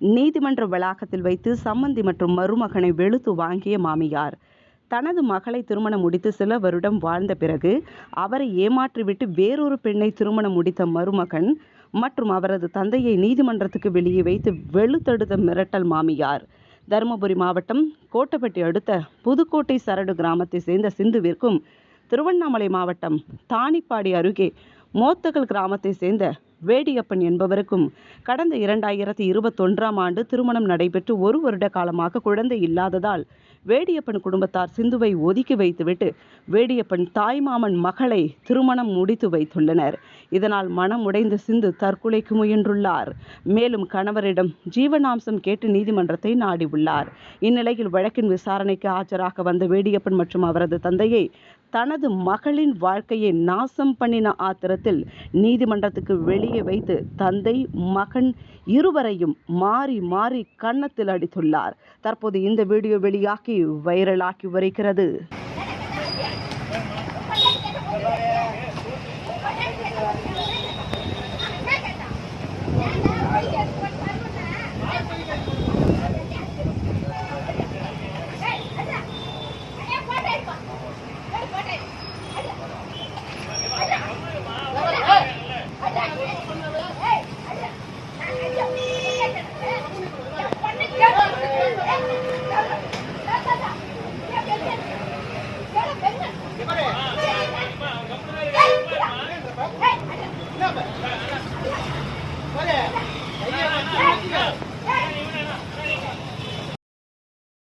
நீதிமன்ற வளாகத்தில் வைத்து சம்மந்தி மற்றும் மருமகனை வெளுத்து வாங்கிய மாமியார். தனது மகளை திருமணம் முடித்து சில வருடம் வாழ்ந்த பிறகு அவரை ஏமாற்றிவிட்டு வேறொரு பெண்ணை திருமணம் முடித்த மருமகன் மற்றும் அவரது தந்தையை நீதிமன்றத்துக்கு வெளியே வைத்து வெளுத்தெடுத்த மிரட்டல் மாமியார். தருமபுரி மாவட்டம் கோட்டப்பட்டி அடுத்த புதுக்கோட்டை சரடு கிராமத்தை சேர்ந்த சிந்துவிற்கும் திருவண்ணாமலை மாவட்டம் தானிப்பாடி அருகே மோத்தகல் கிராமத்தை சேர்ந்த வேடியப்பன் என்பவருக்கும் கடந்த இரண்டாயிரத்தி இருபத்தொன்றாம் ஆண்டு திருமணம் நடைபெற்று ஒரு வருட காலமாக குழந்தை இல்லாததால் வேடியப்பன் குடும்பத்தார் சிந்துவை ஒதுக்கி வைத்துவிட்டு வேடியப்பன் தாய்மாமன் மகளை திருமணம் முடித்து வைத்துள்ளனர். இதனால் மனம் உடைந்த சிந்து தற்கொலைக்கு முயன்றுள்ளார். மேலும் கணவரிடம் ஜீவனாம்சம் கேட்டு நீதிமன்றத்தை நாடியுள்ளார். இந்நிலையில் வழக்கின் விசாரணைக்கு ஆஜராக வந்த வேடியப்பன் மற்றும் அவரது தந்தையை தனது மகளின் வாழ்க்கையை நாசம் பண்ணின ஆத்திரத்தில் நீதிமன்றத்துக்கு வெளியே அடிய வைத்து தந்தை மகன் இருவரையும் மாறி மாறி கன்னத்தில் அடித்துள்ளார். தற்போது இந்த வீடியோ வெளியாகி வைரலாகி வருகிறது.